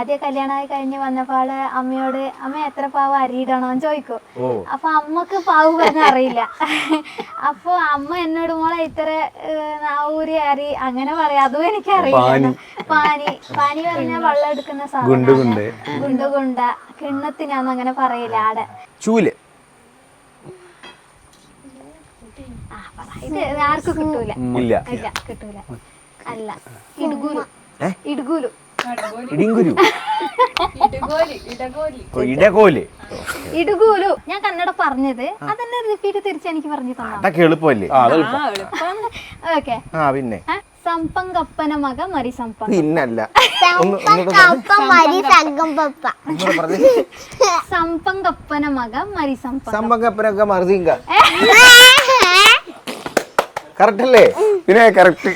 ആദ്യ കല്യാണമായി കഴിഞ്ഞ് വന്നപ്പോൾ അമ്മയോട് അമ്മ എത്ര പാവ് അരിയിടണോന്ന് ചോദിക്കും. അപ്പൊ അമ്മയ്ക്ക് പാവ് പറഞ്ഞ അറിയില്ല. അപ്പൊ അമ്മ എന്നോട് മോളെ ഇത്ര നാവൂരി അരി അങ്ങനെ പറയാം. അതും എനിക്ക് അറിയില്ല പാനി. പാനി പറഞ്ഞാൽ വെള്ളം എടുക്കുന്ന ഗുണ്ട് സാധനം ഗുണ്ട. ഗുണ്ട് ഗുണ്ട. കിണ്ണത്തിനാന്ന് അങ്ങനെ പറയില്ല ആടെ. ചൂൽ. ആ, പറ. ഇത് ആർക്കും കിട്ടൂല. കിട്ടൂല. അല്ല. ഇടുകൂലു ഇടുകൂലു ഇടിങ്കുരു. ഇടകോൽ ഇടുകൂലു. ഞാൻ കന്നഡ പറഞ്ഞത്. അതന്നെ റിപ്പീറ്റ് തിരിച്ച് എനിക്ക് പറഞ്ഞു തന്നാ? അതൊക്കെ എളുപ്പമല്ലേ? ആ. ഓക്കെ പിന്നെ. മക മരി സമ്പങ്ക പിന്നല്ല. ഒന്ന് ഒന്നുകൂടെ ഒന്നുകൂടെ പറഞ്ഞേ. മക മരി സംപങ്ക സമ്പങ്കപ്പനൊക്കെ മറുതിങ്ക കറക്റ്റ് അല്ലേ? പിന്നെ കറക്റ്റ്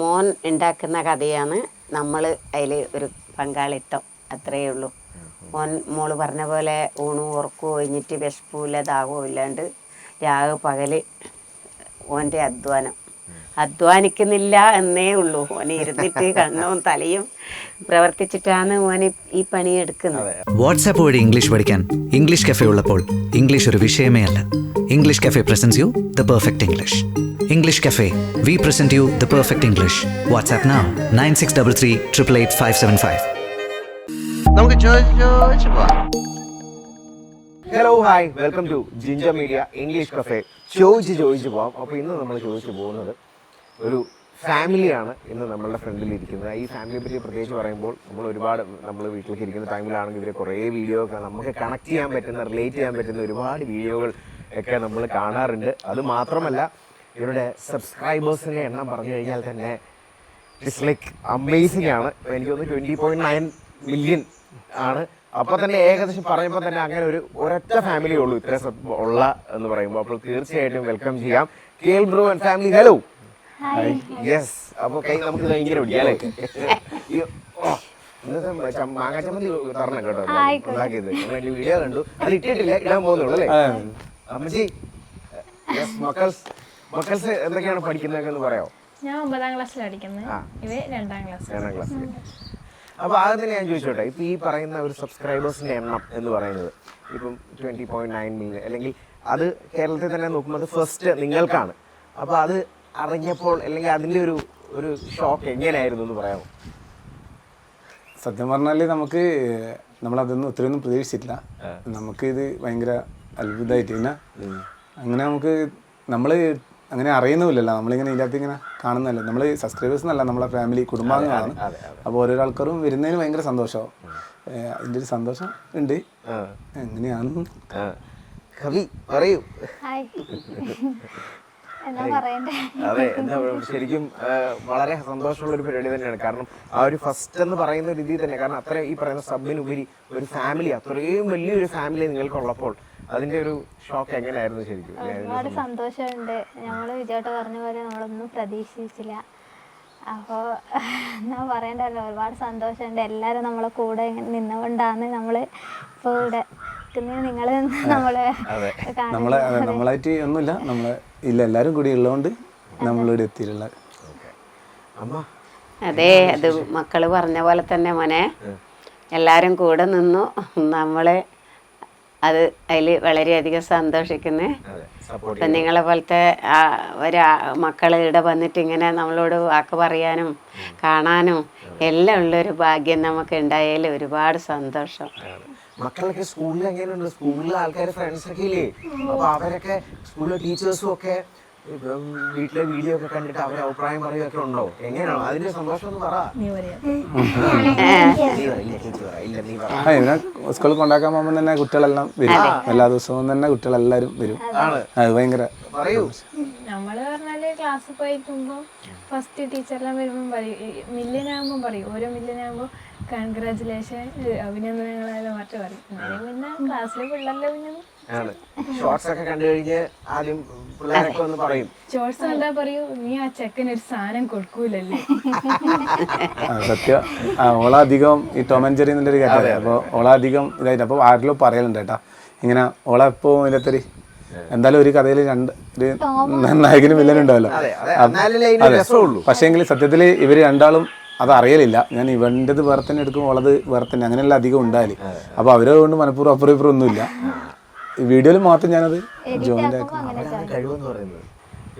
മോൻ ഉണ്ടാക്കുന്ന കഥയാണ് നമ്മൾ അതിൽ ഒരു പങ്കാളിത്തം അത്രയേ ഉള്ളൂ. മോൻ മോൾ പറഞ്ഞ പോലെ ഊണും ഉറക്കും ഒഴിഞ്ഞിട്ട് വിശപ്പുമില്ല ദാഹവും ഇല്ലാണ്ട് രാവ് പകൽ ഓന്റെ അധ്വാനം. അധ്വാനിക്കുന്നില്ല എന്നേ ഉള്ളൂ. ഓന് ഇരുന്നിട്ട് കണ്ണും തലയും പ്രവർത്തിച്ചിട്ടാണ് ഓന് ഈ പണി എടുക്കുന്നത്. വാട്സാപ്പ് വഴി ഇംഗ്ലീഷ് പഠിക്കാൻ ഇംഗ്ലീഷ് കഫേ ഉള്ളപ്പോൾ ഇംഗ്ലീഷ് ഒരു വിഷയമേ അല്ല. English cafe presents you the perfect English English cafe we present you the perfect English WhatsApp now nine six double three triple eight five seven five നമുക്ക് ചോദിച്ചു ചോദിച്ചു പോവാം. Hello hi welcome to ginger media English cafe ചോദിച്ച് ചോദിച്ചു പോവാം. അപ്പോൾ ഇന്ന് നമ്മൾ ചോദിച്ചു പോകുന്നത് ഒരു ഫാമിലിയാണ് ഇന്ന് നമ്മളുടെ ഫ്രണ്ടിൽ ഇരിക്കുന്നത്. ഈ ഫാമിലിയെ പറ്റി പ്രത്യേകിച്ച് പറയുമ്പോൾ നമ്മൾ ഒരുപാട് നമ്മൾ വീട്ടിലേക്ക് ഇരിക്കുന്ന ടൈമിലാണെങ്കിൽ ഇവരെ കുറേ വീഡിയോ ഒക്കെ നമുക്ക് കണക്ട് ചെയ്യാൻ പറ്റുന്ന റിലേറ്റ് ചെയ്യാൻ പറ്റുന്ന ഒരുപാട് വീഡിയോകൾ ഒക്കെ നമ്മൾ കാണാറുണ്ട്. അത് മാത്രമല്ല ഇവരുടെ സബ്സ്ക്രൈബേഴ്സിന്റെ എണ്ണം പറഞ്ഞു കഴിഞ്ഞാൽ തന്നെ ഇറ്റ്സ് ലൈക്ക് അമേസിംഗ് ആണ് എനിക്ക് തോന്നുന്നു ട്വന്റി പോയിന്റ് നയൻ മില്യൺ ആണ്. അപ്പോൾ തന്നെ ഏകദേശം പറയുമ്പോൾ തന്നെ അങ്ങനെ ഒരു ഒരൊറ്റ ഫാമിലി ഉള്ളൂ. ഇത്ര ഉള്ള എന്ന് പറയുമ്പോൾ അപ്പോൾ തീർച്ചയായിട്ടും വെൽക്കം ചെയ്യാം. കേൾ bro and family hello yes അപ്പോൾ കൈ നമുക്ക് ഭയങ്കര ഇങ്ങനെ പിടിക്കാം അല്ലേ? അയ്യോ, ഓ, ഇന്നത്തെ ചം- മാങ്ങാ ചമ്മന്തി തരണം കേട്ടോ ഉണ്ടാക്കിയത്. വീഡിയോ കണ്ടു. അത് ഇട്ടിട്ടില്ല ഇടാൻ പോകുന്നുള്ളൂ അല്ലേ? അമ്മച്ചി യെസ് മക്കൾസ് മക്കൾസ് എന്തൊക്കെയാണ് പഠിക്കുന്നതൊക്കെ എന്ന് പറയാമോ? ഞാൻ ഒമ്പതാം ക്ലാസ്സിൽ പഠിക്കുന്നത് ആ. ഇവ രണ്ടാം ക്ലാസ്. രണ്ടാം ക്ലാസ്സിൽ അപ്പൊ ആദ്യം തന്നെ ഞാൻ ചോദിച്ചോട്ടെ ഇപ്പൊ ഈ പറയുന്ന ഒരു സബ്സ്ക്രൈബേഴ്സിന്റെ എണ്ണം എന്ന് പറയുന്നത് ഇപ്പം ട്വന്റി പോയിന്റ് നയൻ മില്യൺ അല്ലെങ്കിൽ അത് കേരളത്തിൽ തന്നെ നോക്കുമ്പോൾ ഫസ്റ്റ് നിങ്ങൾക്കാണ്. അപ്പൊ അത് അറിഞ്ഞപ്പോൾ അല്ലെങ്കിൽ അതിന്റെ ഒരു ഒരു ഷോക്ക് എങ്ങനെയായിരുന്നു എന്ന് പറയാമോ? സത്യം പറഞ്ഞാൽ നമുക്ക് നമ്മളതൊന്നും ഒത്തിരിയൊന്നും പ്രതീക്ഷിച്ചില്ല നമുക്ക് ഇത് ഭയങ്കര അത്ഭുതമായിട്ട് പിന്നെ അങ്ങനെ നമുക്ക് നമ്മൾ അങ്ങനെ അറിയുന്നുമില്ലല്ലോ. നമ്മളിങ്ങനെ ഇതിനകത്ത് ഇങ്ങനെ കാണുന്നല്ലോ നമ്മൾ സബ്സ്ക്രൈബേഴ്സ് എന്നല്ല നമ്മളെ ഫാമിലി കുടുംബാംഗങ്ങളാണ്. അപ്പോൾ ഓരോ ആൾക്കാരും വരുന്നതിന് ഭയങ്കര സന്തോഷമാവും. അതിന്റെ ഒരു സന്തോഷം ഉണ്ട്. എങ്ങനെയാണെന്ന്. കവി പറയൂ. അതെ എന്താ ശരിക്കും വളരെ സന്തോഷമുള്ള ഒരു പരിപാടി തന്നെയാണ്. കാരണം ആ ഒരു ഫസ്റ്റ് എന്ന് പറയുന്ന രീതി തന്നെ കാരണം അത്ര ഈ പറയുന്ന സബിനുപരി ഒരു ഫാമിലി അത്രയും വലിയൊരു ഫാമിലി നിങ്ങൾക്കുള്ളപ്പോൾ അതിന്റെ ഒരു ഷോക്ക് എങ്ങനെയായിരുന്നു ശരിക്കും? ഒരുപാട് സന്തോഷമുണ്ട്. ഞങ്ങൾ വിജയോട്ട് പറഞ്ഞ പോലെ നമ്മളൊന്നും പ്രതീക്ഷിച്ചില്ല. അപ്പോൾ ഞാൻ പറയണ്ടല്ലോ ഒരുപാട് സന്തോഷമുണ്ട്. എല്ലാവരും നമ്മളെ കൂടെ നിന്നുകൊണ്ടാണ് നമ്മൾ ഇപ്പോൾ ഇവിടെ നിൽക്കുന്നത് നിങ്ങൾ നമ്മളെ അതെ, നമ്മളായിട്ട് ഒന്നുമില്ല. നമ്മളെ ഇല്ല എല്ലാവരും കൂടി ഉള്ളതുകൊണ്ട് നമ്മളിവിടെ എത്തിയിട്ടുള്ള അമ്മ? അതെ അത് മക്കൾ പറഞ്ഞ പോലെ തന്നെ മോനെ. എല്ലാവരും കൂടെ നിന്നു. നമ്മൾ അത് അതിൽ വളരെയധികം സന്തോഷിക്കുന്നു. അതെ സപ്പോർട്ട് ഇപ്പം നിങ്ങളെ പോലത്തെ ആ ഒരു മക്കൾ ഇവിടെ വന്നിട്ട് ഇങ്ങനെ നമ്മളോട് വാക്ക് പറയാനും കാണാനും എല്ലാം ഉള്ളൊരു ഭാഗ്യം നമുക്ക് ഉണ്ടായാലും ഒരുപാട് സന്തോഷം. മക്കളൊക്കെ സ്കൂളിൽ എങ്ങനെയുണ്ട്? സ്കൂളിലെ ആൾക്കാർ ഫ്രണ്ട്സ് ഒക്കെ ഇല്ലേ? അപ്പൊ അവരൊക്കെ സ്കൂളിലെ ടീച്ചേഴ്സും ഒക്കെ വീട്ടിലെ വീഡിയോ ഒക്കെ കണ്ടിട്ട് അവരെ അഭിപ്രായം പറയുകയൊക്കെ ഉണ്ടോ? എങ്ങനെയാണോ? അതിന്റെ സന്തോഷം ഒന്ന് പറ. സ്കൂളിൽ കൊണ്ടാക്കാൻ പോകുമ്പോൾ തന്നെ കുട്ടികളെല്ലാം വരും. എല്ലാ ദിവസവും തന്നെ കുട്ടികളെല്ലാരും വരും. അത് ഭയങ്കര പറയൂ. നമ്മൾ പറഞ്ഞാൽ ക്ലാസ്സിൽ പോയിട്ടുമ്പോ ഫസ്റ്റ് ടീച്ചറെല്ലാം വരുമ്പോ പറയും മില്യനാകുമ്പോ പറയും ഓരോ മില്യനാകുമ്പോ ആകുമ്പോൾ കൺഗ്രാചുലേഷൻ അഭിനന്ദനങ്ങളെല്ലാം മറ്റു പറയും. എന്നാലും പിന്നെ ക്ലാസ്സിലെ പിള്ളേരുടെ പിന്നെ ആണ് ഷോർട്സ് ഒക്കെ കണ്ടു കഴിഞ്ഞ് ആദ്യം പിള്ളേരൊക്കെ ഒന്ന് പറയും. ഷോർട്സ് കണ്ടാ പറയൂ നീ ആ ചെക്കന് ഒരു സാധനം കൊടുക്കൂലല്ലേ? സത്യം. ഓളാധികം ഈ ടൊമൻചെറി ആൻഡ് ജെറി എന്നുള്ളൊരു കേട്ടത്. അപ്പോൾ ഓളധികം ഇതായിട്ട് അപ്പോൾ ആരിലും പറയലുണ്ട് കേട്ടാ. ഇങ്ങനെ ഓളെപ്പോ എപ്പോൾ ഇതിലത്തൊരു എന്തായാലും ഒരു കഥയിൽ രണ്ട് ഒരു നായകനും വില്ലനും ഉണ്ടാവല്ലോ. അതെ പക്ഷേങ്കിൽ സത്യത്തിൽ ഇവർ രണ്ടാളും അത് അറിയലില്ല. ഞാൻ ഇവന്റെത് വേറെ തന്നെ എടുക്കും ഉള്ളത് വേറെ തന്നെ അങ്ങനെയല്ല അധികം ഉണ്ടായാലും അപ്പോൾ അവരതുകൊണ്ട് മനഃപൂർവം അപ്പുറം ഇപ്പുറം ഒന്നുമില്ല വീഡിയോയിൽ മാത്രം ഞാനത് ജോയിന്റ് ആക്കും പറയുന്നത്.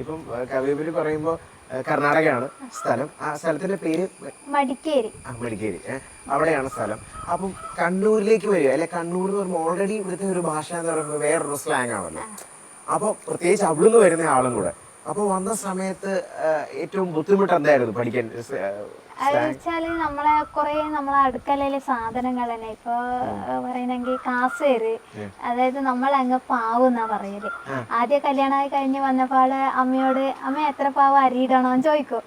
ഇപ്പം കവിപുരി പറയുമ്പോൾ കർണാടകയാണ് സ്ഥലം. ആ സ്ഥലത്തിന്റെ പേര് മടിക്കേരി. ആ, മടിക്കേരി. അവിടെയാണ് സ്ഥലം. അപ്പം കണ്ണൂരിലേക്ക് വരിക അല്ലെ കണ്ണൂർ എന്ന് പറയുമ്പോൾ ഓൾറെഡി ഇവിടുത്തെ ഒരു ഭാഷ എന്ന് പറയുമ്പോൾ വേറൊരു സ്ലാങ് ആണല്ലോ. അപ്പോൾ പ്രത്യേകിച്ച് അവിടുന്ന് വരുന്ന ആളും കൂടെ. അപ്പോൾ വന്ന സമയത്ത് ഏറ്റവും ബുദ്ധിമുട്ട് എന്തായിരുന്നു പഠിക്കാൻ വെച്ചാൽ നമ്മളെ കുറെ നമ്മളെ അടുക്കളയിലെ സാധനങ്ങൾ തന്നെ. ഇപ്പൊ പറയണെങ്കിൽ കാസേര്. അതായത് നമ്മൾ അങ്ങ് പാവ് എന്നാ പറയൽ. ആദ്യ കല്യാണമായി കഴിഞ്ഞ് വന്നപ്പോൾ അമ്മയോട് അമ്മ എത്ര പാവ് അരിയിടണോന്ന് ചോദിക്കും.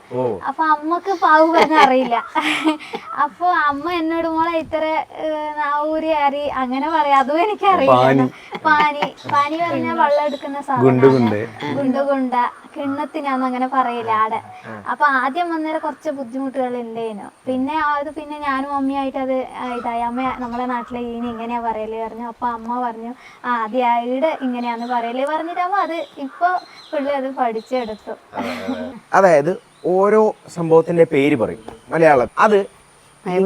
അപ്പൊ അമ്മയ്ക്ക് പാവ് പറഞ്ഞ അറിയില്ല. അപ്പൊ അമ്മ എന്നോട് മോളെ ഇത്ര നാവൂരി അരി. അങ്ങനെ പറയാം. അതും എനിക്കറിയില്ല. പാനി. പാനി. പറഞ്ഞ വെള്ളം എടുക്കുന്ന സാധനം ഗുണ്ട് ഗുണ്ട. കിണ്ണത്തിനാന്ന് അങ്ങനെ പറയില്ല ആടെ. അപ്പൊ ആദ്യം വന്നേരം കുറച്ച് ബുദ്ധിമുട്ടുകൾ ഉണ്ടേനു പിന്നെ അത് പിന്നെ ഞാനും അമ്മയായിട്ട് അത് ഇതായി. അമ്മ നമ്മളെ നാട്ടിലെ ഇനി ഇങ്ങനെയാ പറയൽ പറഞ്ഞു. അപ്പൊ അമ്മ പറഞ്ഞു ആ ആദ്യം ഈട് ഇങ്ങനെയാന്ന് പറയൽ. പറഞ്ഞിട്ടാവുമ്പോ അത് ഇപ്പൊ പുള്ളി അത് പഠിച്ചെടുത്തു. അതായത് ഓരോ സംഭവത്തിന്റെ പേര് പറയും. മലയാളം. അത്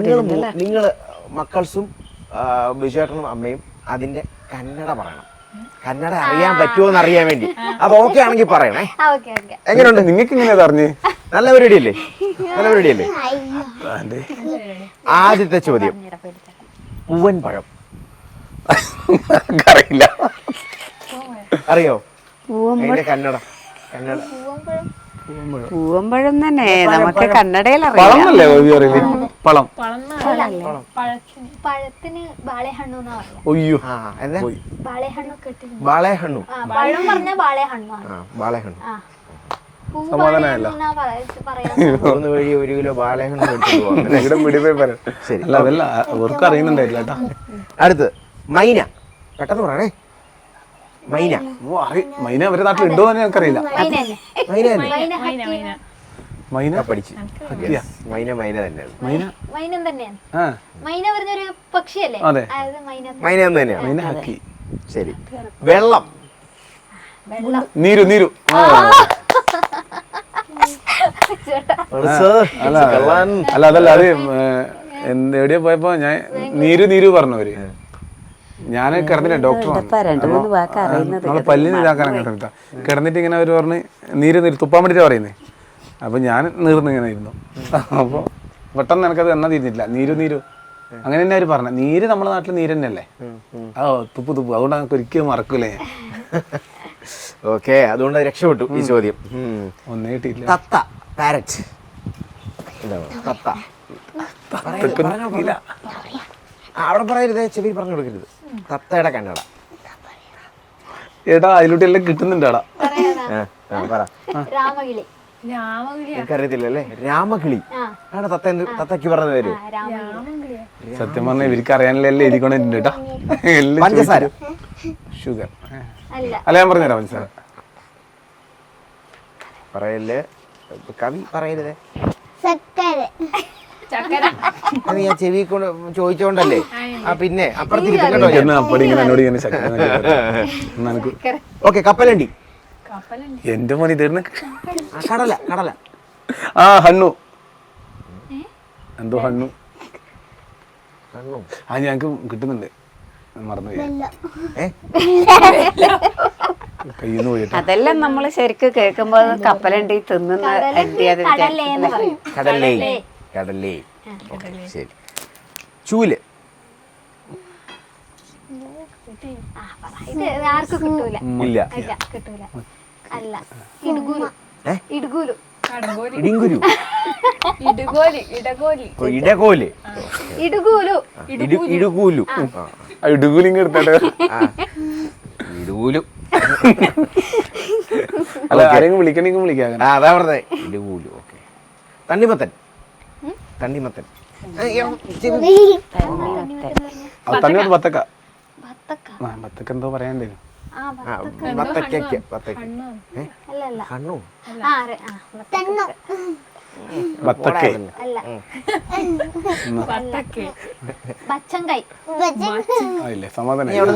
നിങ്ങൾ നിങ്ങൾ മക്കൾസും വിജയേട്ടനും അമ്മയും അതിന്റെ കന്നഡ പറയണം. കന്നഡ അറിയാൻ പറ്റുമോ എന്ന് അറിയാൻ വേണ്ടി. അപ്പൊ ഓക്കെ ആണെങ്കിൽ പറയണേ. എങ്ങനെയുണ്ട്? നിങ്ങൾക്ക് ഇങ്ങനെ അറിഞ്ഞ്? നല്ല പരിപാടി അല്ലേ നല്ല പരിപാടി അല്ലേ ആദ്യത്തെ ചോദ്യം. പൂവൻ പഴം. അറിയില്ല അറിയോ? കന്നഡ. കന്നഡ. പൂവമ്പഴം തന്നെ. നമുക്ക് കന്നഡയിൽ പളം പഴത്തിന് ബാളെഹണ്ണു ഒയ്യോ. ബാളെഹണ്ണു പഴം പറഞ്ഞ ബാളെഹണ്ണു ബാളേഹണ്ണു. മൂന്ന് വഴി ഒരു കിലോ ഇവിടെ പറയാം. ശരി. അല്ല അതല്ല അവർക്ക് അറിയുന്നുണ്ടായില്ല കേട്ടാ. അടുത്ത് മൈന. പെട്ടെന്ന് പറയണേ. മൈന. ഓ, അറി- മൈന അവരെ നാട്ടിൽ ഉണ്ടോ എന്ന് ഞങ്ങൾക്കറിയില്ല. മൈന തന്നെ. മൈന പഠിച്ചു മൈന മൈന ആ, മൈന മൈന തന്നെ. മൈന? മൈനം തന്നെയാണ്. ആ. മൈന പറഞ്ഞൊരു പക്ഷിയല്ലേ? അതെ. അതായത് മൈന മൈന തന്നെയാണ് മൈന ഹക്കി. ശരി. വെള്ളം. വെള്ളം. നീരു നീരു. അല്ല അതല്ല അത് എവിടെയാ പോയപ്പോ ഞാൻ നീരു നീരു പറഞ്ഞവര്. ഞാൻ കിടന്നില്ല ഡോക്ടർ ഇപ്പൊ രണ്ട് വാക്ക് അറിയുന്നത് നമ്മളെ പല്ലിന് ഇതാക്കാൻ കിടന്നിട്ടാ കിടന്നിട്ട് ഇങ്ങനെ അവർ പറഞ്ഞ് നീര് നീര് തുപ്പാൻ വേണ്ടിട്ട് പറയുന്നേ. അപ്പൊ ഞാൻ നീർന്ന് ഇങ്ങനെ ഇരുന്നു. അപ്പൊ പെട്ടെന്ന് എനിക്കത് എണ്ണ തിരിഞ്ഞില്ല. നീരു നീരു. അങ്ങനെ തന്നെ അവർ പറഞ്ഞ. നീര് നമ്മുടെ നാട്ടിൽ നീര് തന്നെയല്ലേ? ഓ തുപ്പ് തുപ്പ്. അതുകൊണ്ട് നമുക്ക് ഒരിക്കലും മറക്കൂലേ. ഞാൻ. ഓക്കെ അതുകൊണ്ട് രക്ഷപ്പെട്ടു ഈ ചോദ്യം. ഒന്നേ കിട്ടിയില്ല തത്ത പാരറ്റ്. തത്ത. അവിടെ പറയരുത്. ചെവി പറഞ്ഞു കൊടുക്കരുത്. തത്തയുടെ കന്നഡ. ഏട്ടാ അതിലൂടെ എല്ലാം കിട്ടുന്നുണ്ടാടാ? പറ. രാമകിളി. എനിക്കറിയത്തില്ലല്ലേ? രാമകിളി. ആണ് തത്ത എന്ത് തത്തക്ക് പറഞ്ഞ പേര്. സത്യം പറഞ്ഞ ഇവർക്ക് അറിയാനില്ലല്ലേ എല്ലാം എഴുതിക്കൊണ്ടിട്ടുണ്ട് കേട്ടോ. എല്ലാം പഞ്ചസാര. ഷുഗർ. അല്ല. ഞാൻ പറഞ്ഞുതരാം പഞ്ചസാര. പറയല്ലേ? കവി പറയരുതേ. അത് ഞാൻ ചെവി കൊണ്ട് ചോദിച്ചോണ്ടല്ലേ? ആ പിന്നെ അപ്പുറത്തിരിക്കണ്ടോ എനിക്ക് എന്നാ അപ്പടി ഇങ്ങനെ എന്നോട് ഇങ്ങനെ ശക്തി എന്നാ ഓക്കെ കപ്പലണ്ടി. കപ്പലുണ്ട്. എന്റെ മോനി തീർന്ന് ആ, കടല കടല. ആ ഹണ്ണു. എന്തോ ഹണ്ണു. കണ്ണു ആ ഞങ്ങക്ക് കിട്ടുന്നുണ്ട്. മറന്നുപോയി. ഏ? കയ്യിൽ നിന്ന് പോയിട്ട്. അതെല്ലാം നമ്മൾ ശരിക്കും കേൾക്കുമ്പോൾ കപ്പലണ്ടി തിന്നുന്ന കടല്ലേ കടലേന്ന് പറയും. കടലേ കടലേ. ഓക്കേ, ശരി. ചൂൽ. ഇല്ല അല്ല ഇടുകൂലു? ഇടുകൂലു ഇടിങ്കുരു. ഇടുകോലി ഇടകോലി. ഇടകോൽ. ഇടുകൂലു ഇടുകൂലു അല്ല ആരെങ്കിലും വിളിക്കണമെങ്കിൽ വിളിക്കാം ആ അതാ പറഞ്ഞത്. ഇടുകൂലു ഓക്കെ. തണ്ണിമത്തൻ. തണ്ണിമത്തൻ. തണ്ണിമത്തൻ. ബത്തക്ക ബത്തക്ക ആ ബത്തക്ക എന്തോ ആ, ബത്തക്ക അറി- ആ, അല്ലേ.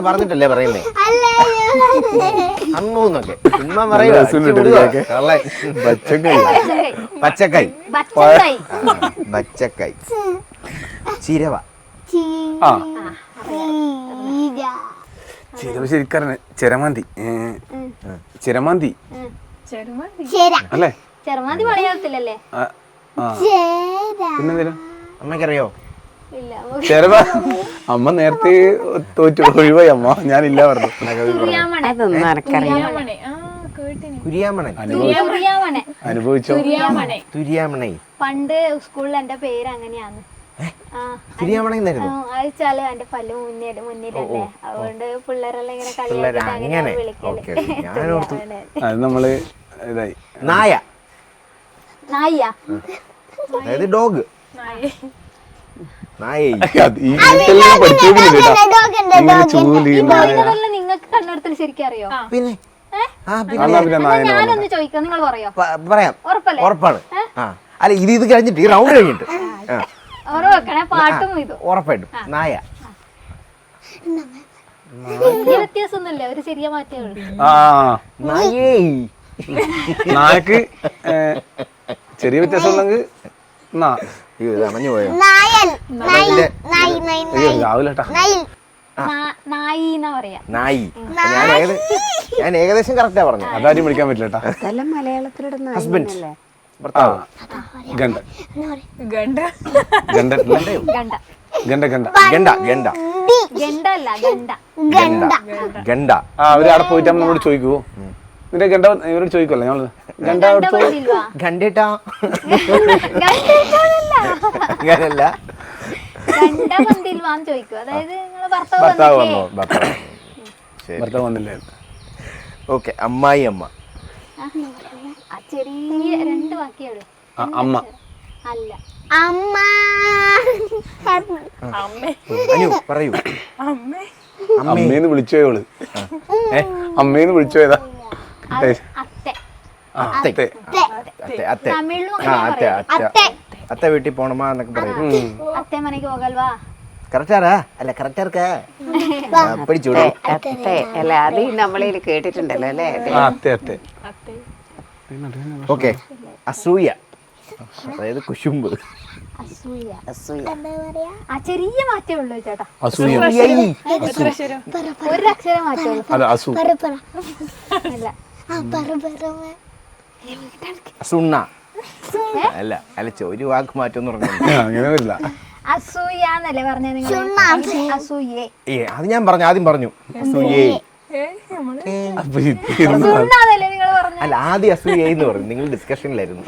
പറഞ്ഞിട്ടല്ലേ പറയുന്നേ? അമ്മൂന്നൊക്കെ ഉമ്മ പറയുക പച്ചക്കൈ. പച്ചക്കൈ. ചിരവ. ആ. ചിരവ ശരിക്കാരന് ചിരമാന്തി. ചിരമാന്തി. അല്ലേ? ചെറുമാതി പണിയാവത്തില്ലല്ലേ അമ്മ നേരത്തെ തോറ്റു ഒഴിവായി അമ്മ. ഞാനില്ല പറഞ്ഞു. അനുഭവിച്ചോ? പണ്ട് സ്കൂളിൽ എന്റെ പേര് അങ്ങനെയാണ്. അയച്ചാൽ അതുകൊണ്ട് അത് നമ്മൾ ഇതായി. നായ. നായിയ അതായത് ഡോഗ്. നായേ. നായേ. ഈ വീട്ടിലെല്ലാം പഠിച്ചേക്കുന്നില്ല കേട്ടോ ഇങ്ങനെ ചൂൽ ഇതെല്ലാം നിങ്ങൾക്ക് കണ്ണെടുത്തിൽ ശരിക്കും അറിയോ? പിന്നെ? ആ പിന്നെ ഞാനൊന്ന് ചോദിക്കാം നിങ്ങൾ പറയോ? പ- പറയാം. ഉറപ്പല്ലേ? ഉറപ്പാണ്. ആ. അല്ല ഇത് ഇത് കഴിഞ്ഞിട്ട് ഈ റൗണ്ട് കഴിഞ്ഞിട്ട്. ആ ഓരോ വെക്കണേ പാട്ടും ഇതും. ഉറപ്പായിട്ടും. നായ. വലിയ വ്യത്യാസമൊന്നുമില്ല ഒരു ചെറിയ മാറ്റേ ഉള്ളൂ. ആ. നായേ. നായക്ക് ഏ, ചെറിയ വ്യത്യാസം ഉണ്ടെങ്കിൽ അയ്യോ ഇത് പോയോ? അയ്യോ രാവിലെ നായി ഞാൻ ഏകദേശം ഞാൻ ഏകദേശം കറക്റ്റാ പറഞ്ഞു അതാരും വിളിക്കാൻ പറ്റില്ല കേട്ടാ. അതെല്ലാം മലയാളത്തിലിടുന്ന ഹസ്ബൻഡ് അല്ലേ ഭർത്താവ്. ഗണ്ട. ഗണ്ട. ഗണ്ട. ഗണ്ട. ഗണ്ട ഗണ്ട. ഗണ്ട ഗണ്ട. ഗണ്ട അല്ല ഗണ്ട. ഗണ്ട. ഗണ്ട. ആ അവർ അവിടെ പോയിട്ട് നമ്മളോട് ചോദിക്കുവോ? നിന്റെ ഗണ്ട ഇവരോട് ചോദിക്കല്ലോ ഞങ്ങൾ? ഗണ്ട എടുത്തു ഭർത്താവ് വന്നോ? ഭർത്താവ് ഭർത്താവ് ഓക്കെ അമ്മായി അമ്മ. അമ്മ. അല്ല. അമ്മ. പറയൂ അമ്മേന്ന് വിളിച്ചോയോൾ അമ്മേന്ന് വിളിച്ചോയതാ അത്തെ. വീട്ടിൽ പോണമാ എന്നൊക്കെ പറയും. കറക്റ്റാറാ അല്ല കറക്റ്റാ അല്ല അല്ലേ? ഓക്കെ. അസൂയ. അതായത് കുശുമ്പ്. ചെറിയ മാറ്റേ ചേട്ടാ. ഒരക്ഷരം മാറ്റേ അല്ല. സുണ്ണ അല്ല അല്ല ചോ- ഒരു വാക്ക് മാറ്റം എന്ന് അങ്ങനെ വരില്ല അസൂയ. പറഞ്ഞ അസൂയേ അത് ഞാൻ പറഞ്ഞു ആദ്യം പറഞ്ഞു. അസൂയേ. അല്ല ആദ്യം അസൂയെന്ന് പറഞ്ഞു. നിങ്ങൾ ഡിസ്കഷനിലായിരുന്നു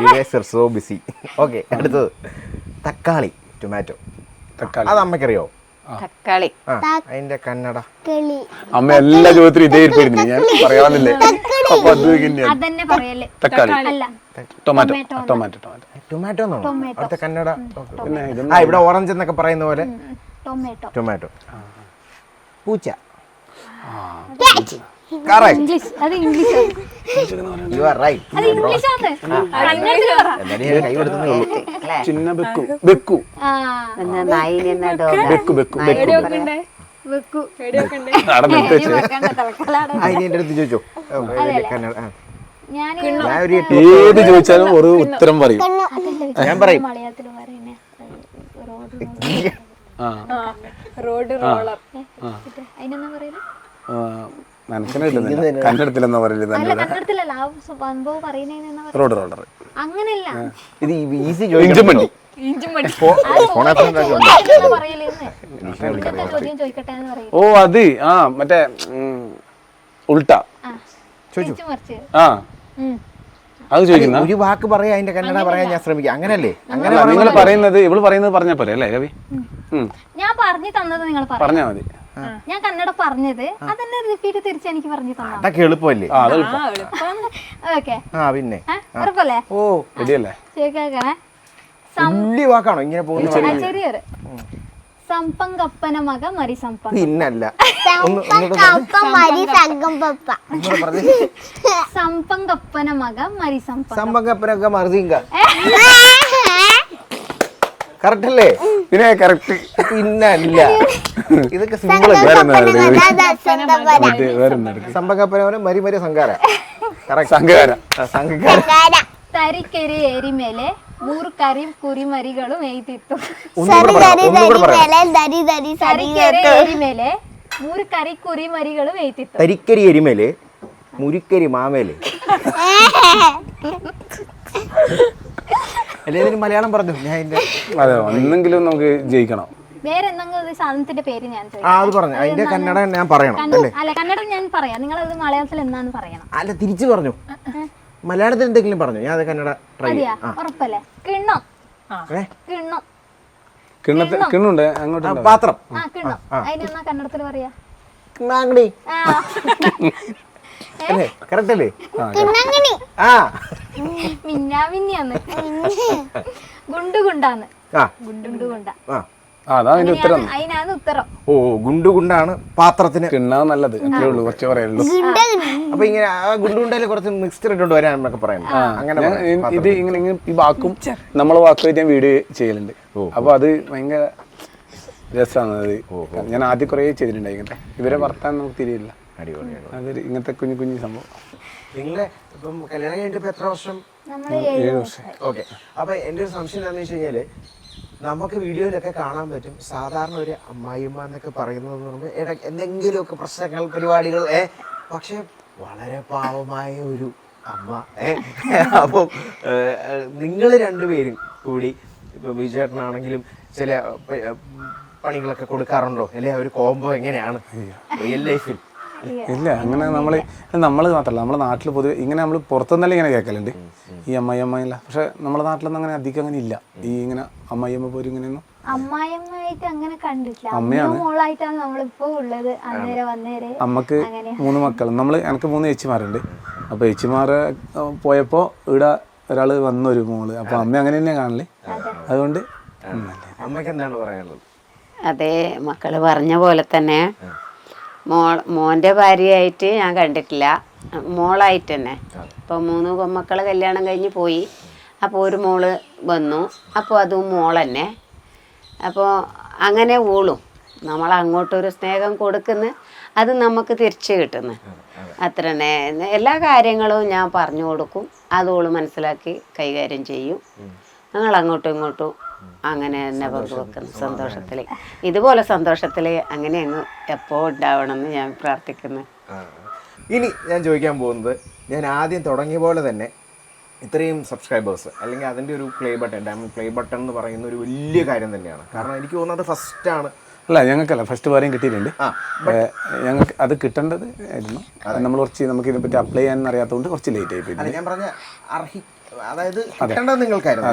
യു സോ ബിസി ഓക്കെ അടുത്തത്. തക്കാളി ടൊമാറ്റോ തക്കാളി. അത് അമ്മയ്ക്കറിയോ? തക്കാളി. അതിന്റെ കന്നഡ കിളി അമ്മ എല്ലാ ചോദ്യത്തിനും ഇതേ ഇരിപ്പിരുന്നു ഞാൻ പറയാനില്ലേ അപ്പൊ അത് അതന്നെ പറയല്ലേ തക്കാളി. അല്ല. Tomato. Tomato tomato tomato. Tomato എന്നാണോ? അവിടുത്തെ കന്നഡ ഓക്കേ. പിന്നെ ആ ഇവിടെ ഓറഞ്ച് എന്നൊക്കെ പറയുന്ന പോലെ ടൊമാറ്റോ. ടൊമാറ്റോ. പൂച്ച. ഇംഗ്ലീഷ് അത് ഇംഗ്ലീഷ് യു ആർ റൈറ്റ് അത് ഇംഗ്ലീഷ് ആണ്. കന്നഡത്തിൽ പറ. എന്തായാലും കൈ കൊടുത്തേ ഉള്ളൂ ചിന്ന ബെക്കു. ബെക്കു. ആ. എന്നാ നായിനെ എന്നാ ഡോഗ്? ബെക്കു ബെക്കു ബെക്കു. വെക്കു ഏത് ചോദിച്ചാലും ഒരു ഉത്തരം പറയും. ഞാൻ പറയും. Road roller. അതിനെന്താ പറയുന്നത് ഇത് ഓ അത്. ആ മറ്റേ ഉൾട്ട. ആ. അത് ചോദിക്കുന്ന? ഒരു വാക്ക് പറയാ അതിന്റെ കന്നഡ പറയാൻ ഞാൻ ശ്രമിക്കാം. അങ്ങനല്ലേ? അങ്ങനെ നിങ്ങൾ പറയുന്നത് ഇവൾ പറയുന്നത് പറഞ്ഞ പോലെ അല്ലേ രവി? ഞാൻ പറഞ്ഞു തന്നത് നിങ്ങൾ പറഞ്ഞാ മതി. ഞാൻ കന്നഡ പറഞ്ഞത് അതന്നെ റിപ്പീറ്റ് തിരിച്ച് എനിക്ക് പറഞ്ഞു അതൊക്കെ എളുപ്പമല്ലേ? ഓക്കെ. ആ പിന്നെ. ഉറപ്പല്ലേ? ഓ റെഡിയല്ലേ? ശരിക്കണേ വലിയ വാക്കാണോ ഇങ്ങനെ പോകുന്ന ചെറിയൊരു മക മരി സംപങ്ക. പിന്നല്ല. മക മരി സംപങ്ക. സമ്പങ്കപ്പനൊക്കെ മറുതിങ്ക കറക്റ്റ് അല്ലേ? പിന്നെ കറക്റ്റ് പിന്നല്ല. ഇതൊക്കെ സിമ്പിൾ മരി മരി സംഘാര. എരിമേലെ ഊർക്കറിയും കുരിമരികളും എഴുതിത്തു എരിമേലെ കുരിമരികളും എരിമേലെ മുരിക്കരി മാമേലെ. അല്ലെ മലയാളം പറഞ്ഞു. ഞാൻ അതെ ഒന്നെങ്കിലും നമുക്ക് ജയിക്കണം. വേറെ എന്തെങ്കിലും ഒരു സാധനത്തിന്റെ പേര് ഞാൻ ആ ചോദിക്കാം അത് പറഞ്ഞു. അതിന്റെ കന്നഡ ഞാൻ പറയണം അല്ലേ? അല്ല കന്നഡ ഞാൻ പറയാം. നിങ്ങൾ അത് മലയാളത്തിൽ എന്താന്ന് പറയണം. അല്ല തിരിച്ചു പറഞ്ഞു. മലയാളത്തിൽ എന്തെങ്കിലും പറഞ്ഞു? ഞാൻ അത് കന്നഡ ട്രൈ മതിയാ ചെയ്യാം. ആ. ഉറപ്പല്ലേ? കിണ്ണം. ഏ? കിണ്ണം. കിണ്ണത്തെ കിണ്ണുണ്ട് ആ, അങ്ങോട്ട് പാത്രം. ആ കിണ്ണം. അതിനെന്നാ കന്നഡത്തിൽ പറയാ? ആ. അല്ലേ? കറക്റ്റ് അല്ലേ? കിണ്ണങ്ങിണി ആ. മിന്നാ മിന്നിയാന്ന് ഗുണ്ടു ഗുണ്ടാന്ന് ആ. ഗുണ്ടു ഗുണ്ട ആ. ആ അതാ അതിന്റെ ഉത്തരം. അതിനാണ് ഉത്തരം. ഓ ഗുണ്ടു ഗുണ്ടാണ് പാത്രത്തിന്. കിണ്ണ നല്ലത്. അത്രേ ഉള്ളൂ കുറച്ച് പറയുള്ളൂ. അപ്പൊ ഇങ്ങനെ ആ ഗുണ്ടു ഗുണ്ടയിൽ കുറച്ച് മിക്സ്ഡ് ഇട്ടുകൊണ്ട് വരാനൊക്കെ പറയുന്നത് അങ്ങനെ ഇത് ഇങ്ങനെ ഇങ്ങനെ ഈ വാക്കും നമ്മളെ വാക്കുമായിട്ട് ഞാൻ വീഡിയോ ചെയ്യലുണ്ട്. അപ്പൊ അത് ഭയങ്കര രസമാണ് അത്. ഞാൻ ആദ്യം കുറേ ചെയ്തിട്ടുണ്ടായി ഇങ്ങനത്തെ ഇവരെ വർത്താൻ നമുക്ക് തിരിയില്ല. അടിപൊളിയാണ് അടിപൊളി. അതൊരു ഇങ്ങനത്തെ കുഞ്ഞു കുഞ്ഞു സംഭവം. നിങ്ങളെ ഇപ്പം കല്യാണം കഴിഞ്ഞിട്ട് ഇപ്പൊ എത്ര വർഷം? നമ്മൾ ഏഴ് വർഷം ഓക്കെ. അപ്പൊ എന്റെ ഒരു സംശയം എന്താണെന്ന് വെച്ച് കഴിഞ്ഞാൽ നമുക്ക് വീഡിയോയിലൊക്കെ കാണാൻ പറ്റും. സാധാരണ ഒരു അമ്മായിമ്മ എന്നൊക്കെ പറയുന്നത് പറയുമ്പോൾ എന്തെങ്കിലുമൊക്കെ പ്രശ്നങ്ങൾ പരിപാടികൾ ഏ? പക്ഷെ വളരെ പാവമായ ഒരു അമ്മ ഏ? അപ്പം നിങ്ങൾ രണ്ടുപേരും കൂടി ഇപ്പൊ വിജയേട്ടനാണെങ്കിലും ചില പണികളൊക്കെ കൊടുക്കാറുണ്ടോ? അല്ലെ? ഒരു കോംബോ എങ്ങനെയാണ്? റിയൽ ലൈഫിൽ ഇല്ല അങ്ങനെ നമ്മൾ നമ്മൾ മാത്രമല്ല നമ്മുടെ നാട്ടിൽ പൊതുവെ ഇങ്ങനെ നമ്മൾ പുറത്തുനിന്നല്ല ഇങ്ങനെ കേൾക്കലുണ്ട്. ഈ അമ്മായി അമ്മായില്ല പക്ഷെ നമ്മുടെ നാട്ടിലൊന്നും അങ്ങനെ അധികം അങ്ങനെ ഇല്ല. ഈ ഇങ്ങനെ അമ്മായി അമ്മ പോലും ഇങ്ങനെയൊന്നും. അമ്മായിയമ്മയായിട്ട് അങ്ങനെ കണ്ടിട്ടില്ല. അമ്മയാണ്. അമ്മയും മോളായിട്ടാണ് നമ്മളിപ്പോ ഉള്ളത്. അന്നേരം വന്നേരെ അമ്മയ്ക്ക് മൂന്ന് മക്കൾ നമ്മൾ എനിക്ക് മൂന്ന് ചേച്ചിമാരുണ്ട് അപ്പൊ ചേച്ചിമാരെ പോയപ്പോ ഇവിടെ ഒരാൾ വന്നൊരു മോൾ. അപ്പൊ അമ്മ അങ്ങനെ തന്നെ കാണല്ലേ അതുകൊണ്ട് അമ്മയ്ക്ക് അമ്മയ്ക്ക് എന്താണ് പറയാനുള്ളത്? അതേ മക്കൾ പറഞ്ഞ പോലെ തന്നെ മോൾ മോന്റെ ഭാര്യയായിട്ട് ഞാൻ കണ്ടിട്ടില്ല. മോളായിട്ട് തന്നെ ഇപ്പോൾ മൂന്ന് മക്കളെ കല്യാണം കഴിഞ്ഞ് പോയി. അപ്പോൾ ഒരു മോൾ വന്നു. അപ്പോൾ അതും മോൾ തന്നെ അപ്പോൾ അങ്ങനെ ഊളും നമ്മൾ അങ്ങോട്ടൊരു സ്നേഹം കൊടുക്കുന്ന. അത് നമുക്ക് തിരിച്ചു കിട്ടുന്നു. അത്ര തന്നെ എല്ലാ കാര്യങ്ങളും ഞാൻ പറഞ്ഞു കൊടുക്കും. അത് ഓൾ മനസ്സിലാക്കി കൈകാര്യം ചെയ്യും. ഞങ്ങൾ അങ്ങോട്ടും ഇങ്ങോട്ടും അങ്ങനെ തന്നെ പങ്കുവെക്കുന്നു സന്തോഷത്തിൽ ഇതുപോലെ സന്തോഷത്തിൽ അങ്ങനെ അങ്ങ് എപ്പോൾ ഉണ്ടാവണം എന്ന് ഞാൻ പ്രാർത്ഥിക്കുന്നു. ഇനി ഞാൻ ചോദിക്കാൻ പോകുന്നത് ഞാൻ ആദ്യം തുടങ്ങിയ പോലെ തന്നെ ഇത്രയും സബ്സ്ക്രൈബേഴ്സ് അല്ലെങ്കിൽ അതിന്റെ ഒരു play button diamond play button എന്ന് പറയുന്ന ഒരു വലിയ കാര്യം തന്നെയാണ്. കാരണം എനിക്ക് തോന്നുന്നത് ഫസ്റ്റ് ആണ്. അല്ല ഞങ്ങൾക്കല്ല ഫസ്റ്റ് വാരം കിട്ടിയിട്ടുണ്ട്. ഞങ്ങൾക്ക് അത് കിട്ടേണ്ടത് ആയിരുന്നു. നമ്മൾ കുറച്ച് നമുക്ക് ഇതിനെപ്പറ്റി അപ്ലൈ ചെയ്യാൻ അറിയാത്തതുകൊണ്ട് കുറച്ച് ലേറ്റ് ആയി പോയി ഞാൻ പറഞ്ഞ അർഹി അതായത് കിട്ടേണ്ടത് നിങ്ങൾക്കായിരുന്നു.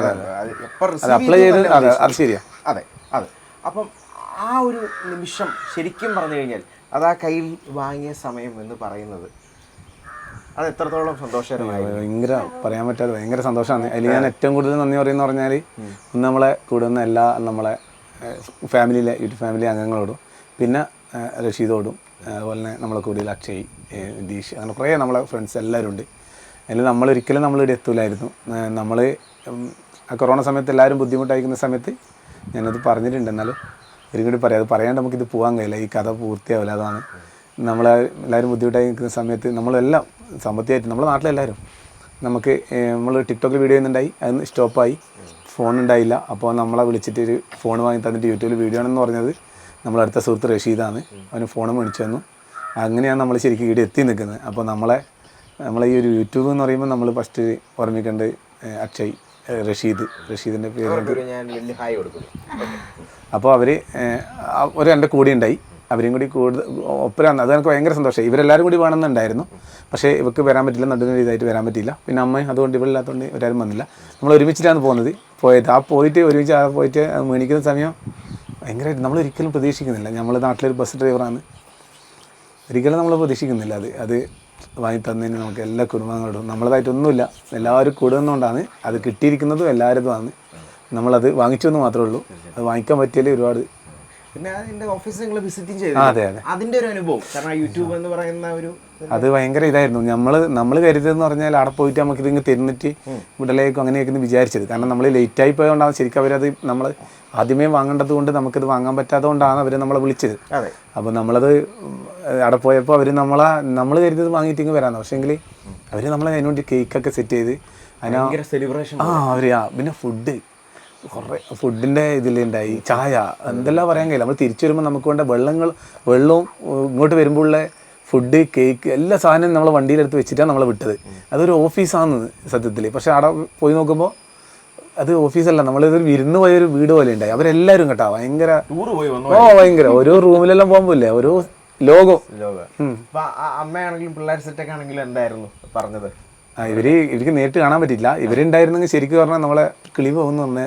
അപ്ലൈ ചെയ്ത് അതെ അത് ശരിയാ. അതെ അതെ. അപ്പം ആ ഒരു നിമിഷം ശരിക്കും പറഞ്ഞു കഴിഞ്ഞാൽ അത് ആ കയ്യിൽ വാങ്ങിയ സമയം എന്ന് പറയുന്നത് അത് എത്രത്തോളം സന്തോഷകരമായി ഭയങ്കര പറയാൻ പറ്റാതെ ഭയങ്കര സന്തോഷമാണ്. അതിൽ ഞാൻ ഏറ്റവും കൂടുതൽ നന്ദി പറയുന്ന പറഞ്ഞാൽ ഒന്ന് നമ്മളെ കൂടുന്ന എല്ലാ നമ്മളെ ഫാമിലിയിലെ യൂട്യൂബ് ഫാമിലി അംഗങ്ങളോടും പിന്നെ റഷീദോടും അതുപോലെ തന്നെ നമ്മളെ കൂടുതൽ അക്ഷയ് ദീഷ് അങ്ങനെ കുറേ നമ്മളെ ഫ്രണ്ട്സ് എല്ലാവരും ഉണ്ട് അതിൽ നമ്മൾ നമ്മളിവിടെ എത്തൂലായിരുന്നു. നമ്മൾ ആ കൊറോണ സമയത്ത് എല്ലാവരും ബുദ്ധിമുട്ടായിരിക്കുന്ന സമയത്ത് ഞാനത് പറഞ്ഞിട്ടുണ്ട്. എന്നാലും ഒരു കൂടി പറയാം. അത് പറയാണ്ട് നമുക്കിത് പോകാൻ കഴിയില്ല. ഈ കഥ പൂർത്തിയാവില്ല. അതാണ് നമ്മൾ എല്ലാവരും ബുദ്ധിമുട്ടായി നിൽക്കുന്ന സമയത്ത് നമ്മളെല്ലാം സാമ്പത്തികമായിട്ട് നമ്മുടെ നാട്ടിലെല്ലാവരും നമുക്ക് നമ്മൾ ടിക്ടോക്കിൽ വീഡിയോ ചെയ്യുന്നുണ്ടായി. അത് സ്റ്റോപ്പായി. ഫോൺ ഉണ്ടായില്ല അപ്പോൾ നമ്മളെ വിളിച്ചിട്ട് ഒരു ഫോൺ വാങ്ങി തന്നിട്ട് യൂട്യൂബിൽ വീഡിയോ ആണെന്ന് പറഞ്ഞത് നമ്മളെ അടുത്ത സുഹൃത്ത് റഷീദാണ്. അവന് ഫോൺ മേടിച്ചു തന്നു. അങ്ങനെയാണ് നമ്മൾ ശരിക്കും ഇവിടെ എത്തി നിൽക്കുന്നത്. അപ്പോൾ നമ്മളെ നമ്മളെ ഈ ഒരു യൂട്യൂബ് എന്ന് പറയുമ്പോൾ നമ്മൾ ഫസ്റ്റ് ഓർമ്മിക്കേണ്ടത് അക്ഷയ് റഷീദ്. റഷീദിന്റെ പേര് അപ്പോൾ അവർ ഒരു എന്റെ കൂടെ ഉണ്ടായി. അവരെയും കൂടി കൂടുതൽ ഒപ്പരാന്ന് അത് എനിക്ക് ഭയങ്കര സന്തോഷമായി ഇവരെല്ലാവരും കൂടി വേണമെന്നുണ്ടായിരുന്നു. പക്ഷേ ഇവർക്ക് വരാൻ പറ്റില്ല നടുവിന് ഇതായിട്ട് വരാൻ പറ്റില്ല പിന്നെ അമ്മയും അതുകൊണ്ട് ഇവരില്ലാത്തതുകൊണ്ട് ഒരാരും വന്നില്ല. നമ്മൾ ഒരുമിച്ചിട്ടാണ് പോകുന്നത് പോയത് ആ പോയിട്ട് ഒരുമിച്ച് ആ പോയിട്ട് മേണിക്കുന്ന മേടിക്കുന്ന സമയം ഭയങ്കരമായിട്ട് നമ്മൾ ഒരിക്കലും പ്രതീക്ഷിക്കുന്നില്ല. നമ്മൾ നാട്ടിലൊരു ബസ് ഡ്രൈവറാണ്. ഒരിക്കലും നമ്മൾ പ്രതീക്ഷിക്കുന്നില്ല അത്. അത് വാങ്ങി തന്നതിന് നമുക്ക് എല്ലാ കുടുംബങ്ങളോടും നമ്മളതായിട്ടൊന്നുമില്ല. എല്ലാവരും കൂടുന്നതുകൊണ്ടാണ് അത് കിട്ടിയിരിക്കുന്നതും എല്ലാവരുമാണ് നമ്മളത് വാങ്ങിച്ചു എന്ന് മാത്രമേ ഉള്ളൂ. അത് വാങ്ങിക്കാൻ പറ്റിയാലേ ഒരുപാട് പിന്നെ അതിന്റെ ഓഫീസ് നിങ്ങൾ വിസിറ്റിംഗ് അതെ, അതെ. അതിന്റെ ഒരു അനുഭവം. കാരണം യൂട്യൂബ് എന്ന് പറയുന്ന ഒരു അത് ഭയങ്കര ഇതായിരുന്നു. നമ്മൾ നമ്മൾ കരുതെന്ന് പറഞ്ഞാൽ അവിടെ പോയിട്ട് നമുക്ക് ഇതിങ്ങ് തിരുന്നിട്ട് വിടലേക്കും അങ്ങനെയൊക്കെ വിചാരിച്ചത്. കാരണം നമ്മൾ ലേറ്റ് ആയി പോയതുകൊണ്ടാണ് ശരിക്കും അവരത് നമ്മൾ ആദ്യമേ വാങ്ങേണ്ടത് കൊണ്ട് നമുക്കത് വാങ്ങാൻ പറ്റാത്തതുകൊണ്ടാണ് അവർ നമ്മളെ വിളിച്ചത്. അപ്പോൾ നമ്മളത് അവിടെ പോയപ്പോൾ അവർ നമ്മളെ നമ്മൾ കരുതിയത് വാങ്ങിയിട്ട് വരാമെന്ന് പക്ഷേങ്കിൽ അവർ നമ്മളെ അതിനുവേണ്ടി കേക്കൊക്കെ സെറ്റ് ചെയ്ത് അതിനാ സെലിബ്രേഷൻ ആ അവർ ആ പിന്നെ ഫുഡ് കുറേ ഫുഡിന്റെ ഇതിലുണ്ടായി ചായ എന്തെല്ലാം പറയാൻ കഴിയില്ല. നമ്മൾ തിരിച്ചു വരുമ്പോൾ നമുക്ക് വേണ്ട വെള്ളങ്ങൾ വെള്ളവും ഇങ്ങോട്ട് വരുമ്പോഴുള്ള ഫുഡ് കേക്ക് എല്ലാ സാധനവും നമ്മൾ വണ്ടിയിലെടുത്ത് വെച്ചിട്ടാണ് നമ്മളെ വിട്ടത്. അതൊരു ഓഫീസാണ് സത്യത്തിൽ പക്ഷേ അവിടെ പോയി നോക്കുമ്പോൾ അത് ഓഫീസല്ല. നമ്മളിതൊരു വിരുന്ന് പോയൊരു വീട് പോലെ ഉണ്ടായി അവരെല്ലാവരും കേട്ടോ. ഭയങ്കര ഓ ഭയങ്കര. ഓരോ റൂമിലെല്ലാം പോകുമ്പോല്ലേ ഓരോ ലോഗോ അപ്പൊ അമ്മയാണെങ്കിലും പിള്ളേർ സെറ്റൊക്കെ ആണെങ്കിലും എന്തായിരുന്നു പറഞ്ഞത്? ആ ഇവർ ഇവർക്ക് നേരിട്ട് കാണാൻ പറ്റില്ല ഇവരുണ്ടായിരുന്നെങ്കിൽ ശരിക്കും പറഞ്ഞാൽ നമ്മളെ കിളി പോകുന്ന വീടുന്ന്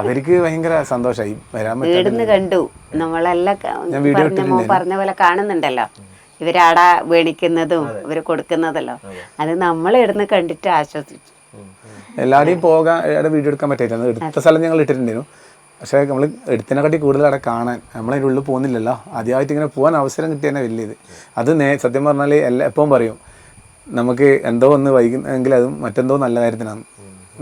അവർക്ക് ഭയങ്കര സന്തോഷമായി വരാൻ പറ്റാ വീടുന്ന് കണ്ടു. നമ്മളെല്ലാം ഞാൻ വീഡിയോ പറഞ്ഞ പറഞ്ഞ പോലെ കാണുന്നുണ്ടല്ലോ. ഇവരാടാ മേടിക്കുന്നതും ഇവർ കൊടുക്കുന്നതല്ലോ. അത്. നമ്മൾ ഇടുന്ന് കണ്ടിട്ട് ആശ്വസിച്ചു. എല്ലാവരെയും പോകാൻ വീഡിയോ എടുക്കാൻ പറ്റില്ല എടുത്ത സ്ഥലം ഞങ്ങൾ ഇട്ടിട്ടുണ്ടായിരുന്നു. പക്ഷേ നമ്മൾ എടുത്തിനെക്കാട്ടി കൂടുതൽ അവിടെ കാണാൻ നമ്മളതിന്റെ ഉള്ളിൽ പോകുന്നില്ലല്ലോ. ആദ്യമായിട്ട് ഇങ്ങനെ പോകാൻ അവസരം കിട്ടിയതന്നെ വലിയത്. അത് നേ സത്യം പറഞ്ഞാൽ എല്ലാ എപ്പോഴും പറയും നമുക്ക് എന്തോ ഒന്ന് വൈകുന്നെങ്കിൽ അതും മറ്റെന്തോ നല്ല കാര്യത്തിനാണ്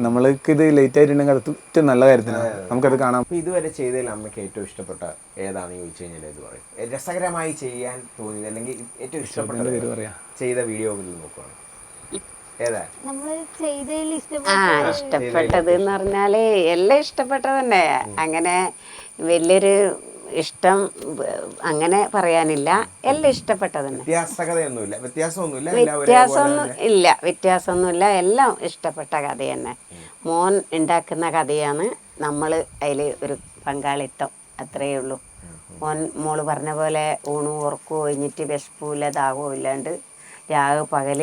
നമ്മൾക്ക് ഇത് ലേറ്റ് ആയിട്ടുണ്ടെങ്കിൽ അത് ഏറ്റവും നല്ല കാര്യത്തിനാണ് നമുക്കത് കാണാം. ഇതുവരെ ചെയ്തതിൽ അമ്മയ്ക്ക് ഏറ്റവും ഇഷ്ടപ്പെട്ട ഏതാണെന്ന് ചോദിച്ചു കഴിഞ്ഞാൽ ഇത് പറയും. രസകരമായി ചെയ്യാൻ തോന്നിയത് അല്ലെങ്കിൽ ഏറ്റവും ഇഷ്ടപ്പെട്ട ചെയ്ത വീഡിയോ ചെയ്തതിൽ ആ ഇഷ്ടപ്പെട്ട ഇഷ്ടപ്പെട്ടത് എന്ന് പറഞ്ഞാൽ എല്ലാം ഇഷ്ടപ്പെട്ടത് തന്നെ അങ്ങനെ വലിയൊരു ഇഷ്ടം അങ്ങനെ പറയാനില്ല. എല്ലാം ഇഷ്ടപ്പെട്ടത് തന്നെ വ്യത്യാസമൊന്നും ഇല്ല. വ്യത്യാസമൊന്നുമില്ല. എല്ലാം ഇഷ്ടപ്പെട്ട കഥ തന്നെ മോൻ ഉണ്ടാക്കുന്ന കഥയാണ് നമ്മൾ അതിൽ ഒരു പങ്കാളിത്തം. അത്രയേ ഉള്ളൂ. മോൻ മോൾ പറഞ്ഞ പോലെ ഊണും ഉറക്കവും കഴിഞ്ഞിട്ട് വിശപ്പില്ല ദാഹവും ഇല്ലാണ്ട് രാവ് പകൽ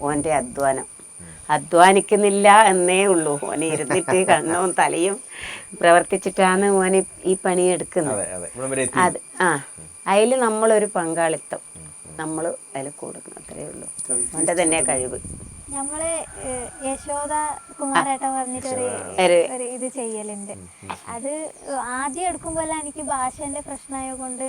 ഓന്റെ അധ്വാനം. അധ്വാനിക്കുന്നില്ല എന്നേ ഉള്ളൂ. ഓൻ ഇരുന്നിട്ട് കണ്ണും തലയും പ്രവർത്തിച്ചിട്ടാണ് ഓന് ഈ പണി എടുക്കുന്നത്. അതെ ആ. അതിൽ നമ്മളൊരു പങ്കാളിത്തം നമ്മൾ അതിൽ കൊടുക്കണം അത്രയേ ഉള്ളൂ. അവന്റെ തന്നെ കഴിവ്. നമ്മൾ ഏഹ്, യശോദ കുമാരേട്ട പറഞ്ഞിട്ടൊരു ഒരു ഇത് ചെയ്യലുണ്ട്. അത് ആദ്യം എടുക്കുമ്പോൾ എനിക്ക് ഭാഷേന്റെ പ്രശ്നമായ കൊണ്ട്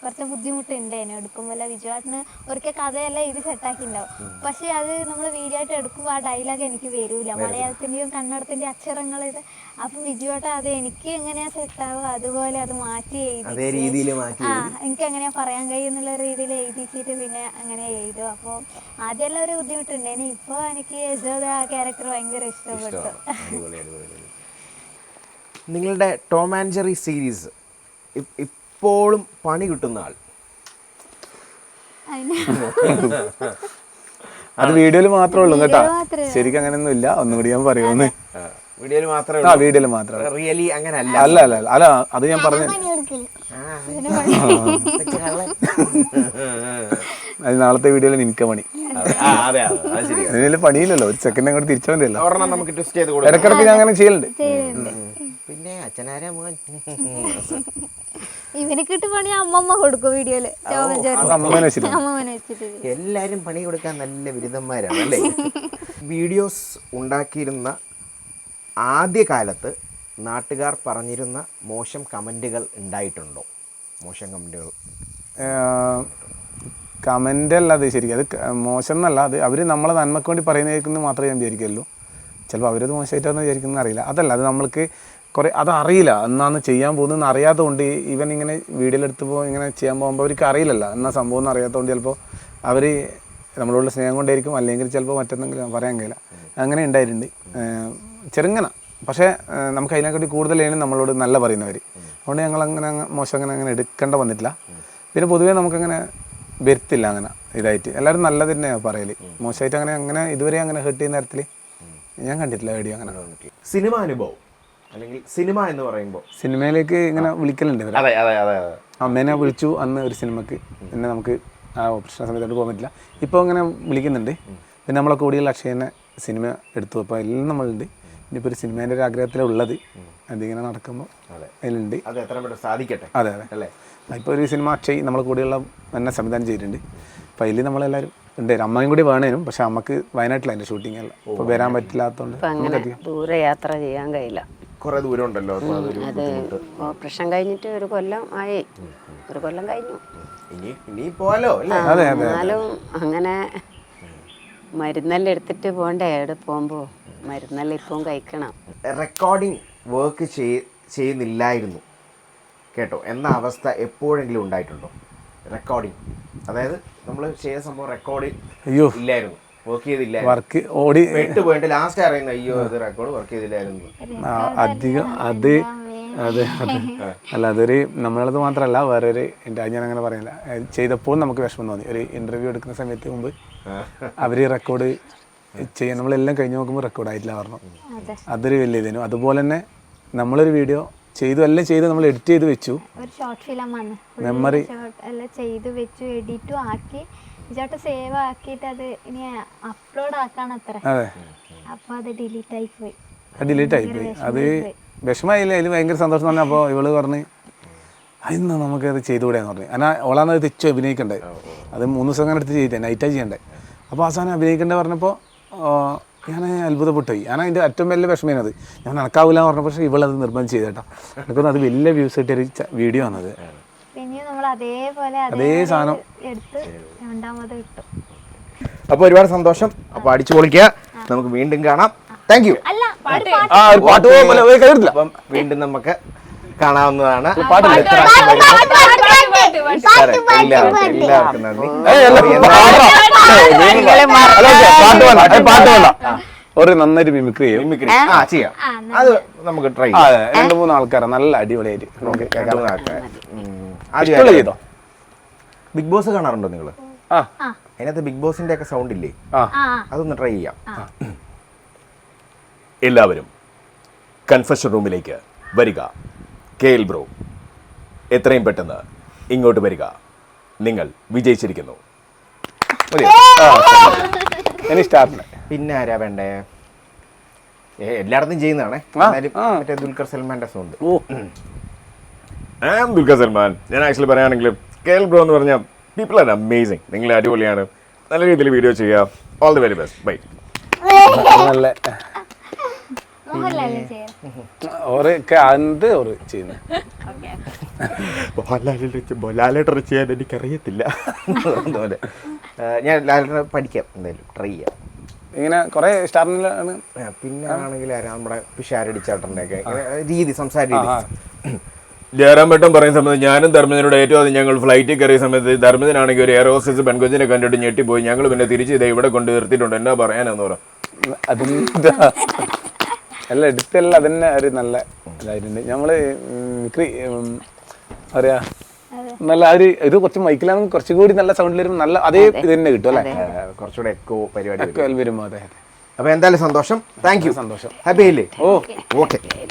കുറച്ച് ബുദ്ധിമുട്ടുണ്ട്. എന്നെ എടുക്കുമ്പോൾ വിജുവാട്ടിന് ഒരിക്കൽ കഥയല്ല ഇത് സെറ്റാക്കിണ്ടാവും പക്ഷെ അത് നമ്മൾ വീഡിയോ ആയിട്ട് എടുക്കുമ്പോൾ ആ ഡയലോഗ് എനിക്ക് വരൂല. മലയാളത്തിന്റെയും കന്നഡത്തിന്റെയും അക്ഷരങ്ങൾ ഇത് അപ്പൊ വിജുവാട്ട അത് എനിക്ക് എങ്ങനെയാ സെറ്റാവുക? അതുപോലെ അത് മാറ്റി എഴുതി ആ എനിക്ക് എങ്ങനെയാ പറയാൻ കഴിയുന്നുള്ള രീതിയിൽ എഴുതിച്ചിട്ട് പിന്നെ അങ്ങനെ എഴുതു. അപ്പോൾ ആദ്യമെല്ലാം ഒരു ബുദ്ധിമുട്ടുണ്ടേനു ഇപ്പോൾ എനിക്ക് യശോദ ആ ക്യാരക്ടർ ഭയങ്കര ഇഷ്ടപ്പെട്ടു. നിങ്ങളുടെ ടോം ആൻഡ് ജെറി സീരീസ് ഇപ്പോഴും പണി കിട്ടുന്ന ആൾ. അത് വീഡിയോയിൽ മാത്രമേ ഉള്ളൂ കേട്ടോ. ശരിക്കും അങ്ങനെയൊന്നും ഇല്ല ഒന്നുകൂടി ഞാൻ പറയുമെന്ന് വീഡിയോയിൽ മാത്രമേ ആ വീഡിയോയിൽ മാത്രമേ റിയലി അങ്ങനെ അല്ല. അല്ല അല്ല അല്ല. അത് ഞാൻ പറഞ്ഞു അത് നാളത്തെ വീഡിയോയിൽ നിനക്ക് പണി. അതിന് പണിയില്ലല്ലോ. ഒരു സെക്കൻഡ് അങ്ങോട്ട് തിരിച്ചു കൊടുക്കാം. ഇടക്കിടക്ക് ഞാൻ അങ്ങനെ ചെയ്യലുണ്ട്. പിന്നെ അച്ഛനാരാ മോൻ? ഇവന് കിട്ടു പണി അമ്മമ്മ കൊടുക്കും വീഡിയോയിൽ. എല്ലാരും പണി കൊടുക്കാൻ നല്ല ബിരുദന്മാരാണ് അല്ലേ? വീഡിയോസ് ഉണ്ടാക്കിയിരുന്ന ആദ്യ കാലത്ത് നാട്ടുകാർ പറഞ്ഞിരുന്ന മോശം കമന്റുകൾ ഉണ്ടായിട്ടുണ്ടോ? മോശം കമന്റുകൾ. കമന്റ് അല്ല അത് ശരിക്കും. അത് മോശം എന്നല്ല അത് അവർ നമ്മളെ നന്മക്ക് വേണ്ടി പറയുന്നതായിരിക്കുന്നു മാത്രമേ ഞാൻ വിചാരിക്കുള്ളൂ ചിലപ്പോൾ അവരത് മോശമായിട്ടാണെന്ന് വിചാരിക്കുന്നത് അറിയില്ല. അതല്ല അത് നമ്മൾക്ക് കുറേ അതറിയില്ല. എന്നാന്ന് ചെയ്യാൻ പോകുന്നതെന്ന് അറിയാത്തതുകൊണ്ട് ഇവൻ ഇങ്ങനെ വീഡിയോയിലെടുത്ത് പോകും ഇങ്ങനെ ചെയ്യാൻ പോകുമ്പോൾ അവർക്ക് അറിയില്ലല്ലോ. എന്നാ സംഭവം എന്ന് അറിയാത്തതുകൊണ്ട് ചിലപ്പോൾ അവർ നമ്മളോടുള്ള സ്നേഹം കൊണ്ടായിരിക്കും. അല്ലെങ്കിൽ ചിലപ്പോൾ മറ്റെന്തെങ്കിലും പറയാൻ കഴിയില്ല അങ്ങനെ ഉണ്ടായിട്ടുണ്ട്. ചെറുങ്ങന. പക്ഷേ നമുക്ക് അതിനെക്കാട്ടി കൂടുതലാണ് നമ്മളോട് നല്ല പറയുന്നവർ അതുകൊണ്ട് ഞങ്ങൾ അങ്ങനെ അങ്ങ് മോശം അങ്ങനെ അങ്ങനെ എടുക്കേണ്ട വന്നിട്ടില്ല. പിന്നെ പൊതുവേ നമുക്കങ്ങനെ വരുത്തില്ല അങ്ങനെ ഇതായിട്ട്. എല്ലാവരും നല്ലത് തന്നെയാണ് പറയൽ. മോശമായിട്ട് അങ്ങനെ അങ്ങനെ ഇതുവരെ അങ്ങനെ ഹെർട്ട് ചെയ്യുന്ന തരത്തിൽ ഞാൻ കണ്ടിട്ടില്ല വീഡിയോ അങ്ങനെ. സിനിമ അനുഭവം. അല്ലെങ്കിൽ സിനിമ എന്ന് പറയുമ്പോൾ സിനിമയിലേക്ക് ഇങ്ങനെ വിളിക്കലുണ്ട് ഇവരെ. അതെ അതെ അതെ അതെ. അമ്മേനെ വിളിച്ചു അന്ന് ഒരു സിനിമക്ക്. പിന്നെ നമുക്ക് ആ ഓപ്ഷൻ സമയത്തോട്ട് പോകാൻ പറ്റില്ല. ഇപ്പോൾ ഇങ്ങനെ വിളിക്കുന്നുണ്ട്. പിന്നെ നമ്മളെ കൂടിയുള്ള അക്ഷയനെ സിനിമ എടുത്തു. അപ്പോൾ എല്ലാം നമ്മളുണ്ട്. ഇനിയിപ്പോൾ ഒരു സിനിമേന്റെ ഒരു ആഗ്രഹത്തിലാണ് ഉള്ളത്. അതിങ്ങനെ നടക്കുമ്പോൾ അതിലുണ്ട് അത് എത്ര പെട്ടെന്ന് സാധിക്കട്ടെ. അതെ അതെ. അല്ലേ? ഇപ്പോൾ ഒരു സിനിമ അക്ഷയ് നമ്മളെ കൂടെയുള്ള എന്നെ സംവിധാനം ചെയ്തിട്ടുണ്ട്. അപ്പോൾ അതിൽ നമ്മളെല്ലാവരും ഉണ്ട്. അമ്മയും കൂടി വേണേനും. പക്ഷെ അമ്മയ്ക്ക് വയനാട്ടിലാണ് എന്റെ ഷൂട്ടിംഗ് എല്ലാം. അപ്പോൾ വരാൻ പറ്റില്ലാത്തതുകൊണ്ട് അങ്ങനെ ദൂരെ യാത്ര ചെയ്യാൻ കഴിയില്ല. കുറെ ദൂരം ഉണ്ടല്ലോ അപ്പൊ അതൊരു അത് ഓപ്പറേഷൻ കഴിഞ്ഞിട്ട് ഒരു കൊല്ലം ആയി. ഒരു കൊല്ലം കഴിഞ്ഞു. ഇനി ഇനി പോവാലോ അല്ലേ? ആ, എന്നാലും അങ്ങനെ മരുന്നെല്ലാം എടുത്തിട്ട് പോണ്ടേ എവിടെ പോകുമ്പോ? മരുന്നെല്ലാം ഇപ്പം കഴിക്കണം. റെക്കോർഡിംഗ് വർക്ക് ചെയ്യുന്നില്ലായിരുന്നു. കേട്ടോ? എന്ന അവസ്ഥ എപ്പോഴെങ്കിലും ഉണ്ടായിട്ടുണ്ടോ? റെക്കോർഡിംഗ് അതായത് നമ്മൾ ചെയ്ത സംഭവം റെക്കോർഡ് അയ്യോ. ഇല്ലായിരുന്നു. വർക്ക് ചെയ്തില്ല വർക്ക് ഓടി പോയിട്ട് ലാസ്റ്റ് അറിയുന്ന അയ്യോ ഇത് റെക്കോർഡ് വർക്ക് ചെയ്തില്ലായിരുന്നു. അധികം അത് അതെ അതെ അല്ല അതൊരു നമ്മളത് മാത്രമല്ല വേറൊരു ഞാൻ അങ്ങനെ പറയില്ല. ചെയ്തപ്പോൾ നമുക്ക് വിഷമം തോന്നി. ഒരു ഇന്റർവ്യൂ എടുക്കുന്ന സമയത്ത് മുമ്പ് അവർ റെക്കോർഡ് ചെയ്യാൻ നമ്മളെല്ലാം കഴിഞ്ഞ് നോക്കുമ്പോൾ റെക്കോർഡ് ആയിട്ടില്ല പറഞ്ഞു. അതൊരു വലിയ ഇതിനും അതുപോലെ തന്നെ നമ്മളൊരു വീഡിയോ ചെയ്തു എല്ലാം ചെയ്ത് നമ്മൾ എഡിറ്റ് ചെയ്ത് വെച്ചു. ഒരു ഷോർട്ട് ഫിലിം ആണ്. മെമ്മറി ഷോർട്ട് എല്ലാം ചെയ്ത് വെച്ചു എഡിറ്റും ആക്കി. ചേട്ടാ സേവ് ആക്കിയിട്ട് അത് ഇനി അപ്ലോഡ് ആക്കാണ് അത്ര. അതെ. അപ്പൊ അത് ഡിലീറ്റ് ആയി പോയി. ഡിലീറ്റ് ആയി പോയി. അത് വിഷമായില്ല അതിൽ ഭയങ്കര സന്തോഷം തന്നെ. അപ്പോൾ ഇവൾ പറഞ്ഞ് അതിന്ന് നമുക്ക് അത് ചെയ്തുകൂടെയെന്ന് പറഞ്ഞു. അന ഓളാന്ന് അത് തെച്ചു അഭിനയിക്കണ്ടേ? അത് മൂന്ന് ദിവസം അങ്ങനെ എടുത്ത് ചെയ്തേ നൈറ്റാ ചെയ്യണ്ടേ? അപ്പോൾ അവസാനം അഭിനയിക്കണ്ടേ പറഞ്ഞപ്പോൾ ഞാൻ അത്ഭുതപ്പെട്ടു. പോയി ഞാൻ അതിന്റെ ഏറ്റവും വലിയ അത് ഞാൻ നടക്കാവില്ല എന്ന് പറഞ്ഞപ്പോൾ പക്ഷേ ഇവളത് നിർബന്ധം ചെയ്തേട്ടാ എനിക്കൊന്നും അത് വലിയ വ്യൂസ് കിട്ടിയൊരു വീഡിയോ ആണത്. അതേപോലെ അതേ സാധനം. എടുത്ത് രണ്ടാമത് ഇട്ടു അപ്പൊ ഒരുപാട് സന്തോഷം അപ്പൊ അടിച്ചു പൊളിക്കുക നമുക്ക് വീണ്ടും കാണാം താങ്ക് യു അല്ല ആ ഒരു പാട്ട് കഴിഞ്ഞില്ല ഒരു അപ്പം വീണ്ടും നമുക്ക് കാണാവുന്നതാണ് ആൾക്കാര് എല്ലാവർക്കും എല്ലാവർക്കും നന്ദി പാട്ട് വേണ്ട ഒരു നന്നായിട്ട് മിമിക്രി ചെയ്യും മിമിക്രി ആ ചെയ്യാം അത് നമുക്ക് ട്രൈ ആ രണ്ട് മൂന്ന് ആൾക്കാരാണ് നല്ല അടിപൊളിയായിട്ട് നമുക്ക് ഇഷ്ടമുള്ള ചെയ്തോ? ബിഗ് ബോസ് കാണാറുണ്ടോ നിങ്ങൾ ആ. അതിനകത്ത് ബിഗ് ബോസിന്റെ ഒക്കെ സൗണ്ട് ഇല്ലേ? ആ. അതൊന്ന് ട്രൈ ചെയ്യാം. എല്ലാവരും കൺഫഷൻ റൂമിലേക്ക് വരിക. കെ എൽ ബ്രോ എത്രയും പെട്ടെന്ന് ഇങ്ങോട്ട് വരിക. നിങ്ങൾ വിജയിച്ചിരിക്കുന്നു. മതിയോ? ഇനി സ്റ്റാർട്ടിന് പിന്നെ ആരാ വേണ്ടേ? ഏ, എല്ലായിടത്തും ചെയ്യുന്നതാണേ. എന്നാലും മറ്റേ ദുൽഖർ സൽമാന്റെ sound oh. I am Dulquer Salmaan. ഞാൻ ആക്ച്വലി പറയുകയാണെങ്കിൽ കെ എൽ ബ്രോ എന്ന് പറഞ്ഞാൽ പീപ്പിൾ ആർ അമേസിങ് നിങ്ങൾ അടിപൊളിയാണ്. നല്ല രീതിയിൽ വീഡിയോ ചെയ്യുക. All the very best bye നല്ല ഓറ് ചെയ്യുന്നത് ചെയ്യാൻ എനിക്കറിയത്തില്ല. ഞാൻ ലാലേട്ടനെ പഠിക്കാം. എന്തായാലും ട്രൈ ചെയ്യാം. ഇങ്ങനെ കുറെ സ്റ്റാറിനാണ് പിന്നെ ആണെങ്കിൽ ആരാ? നമ്മുടെ പിഷാരടിച്ചാട്ടന്റെ ഒക്കെ രീതി സംസാര രീതി. ജയറാം ഭട്ടം പറയുന്ന സമയത്ത് ഞാനും ധർമ്മജനോട് ഏറ്റവും അത് ഞങ്ങൾ ഫ്ലൈറ്റിൽ കയറിയ സമയത്ത് ധർമ്മജനാണെങ്കിൽ ഒരു എയർ ഹോസ്റ്റസ് പെൺകൊച്ചിനെ കണ്ടിട്ട് ഞെട്ടിപ്പോയി. ഞങ്ങൾ പിന്നെ തിരിച്ച് ഇതേ ഇവിടെ കൊണ്ട് നിർത്തിയിട്ടുണ്ട്. എന്നാ പറയാനെന്ന് പറ. അല്ല എടുത്തല്ല അതന്നെ ഒരു നല്ല ഇതായിട്ടുണ്ട്. ഞങ്ങൾ മിക്രി പറയാ നല്ല ആ ഒരു ഇത് കുറച്ച് മൈക്കിലാണെങ്കിൽ കുറച്ചും കൂടി നല്ല സൗണ്ടിൽ വരുമ്പോൾ നല്ല അതേ ഇത് തന്നെ കിട്ടും അല്ലേ? കുറച്ചുകൂടെ എക്കോ പരിപാടി വരുമ്പോൾ അതെ അതെ. അപ്പൊ എന്തായാലും സന്തോഷം. താങ്ക് യു സന്തോഷം. ഹാപ്പി അല്ലേ? ഓ. ഓക്കെ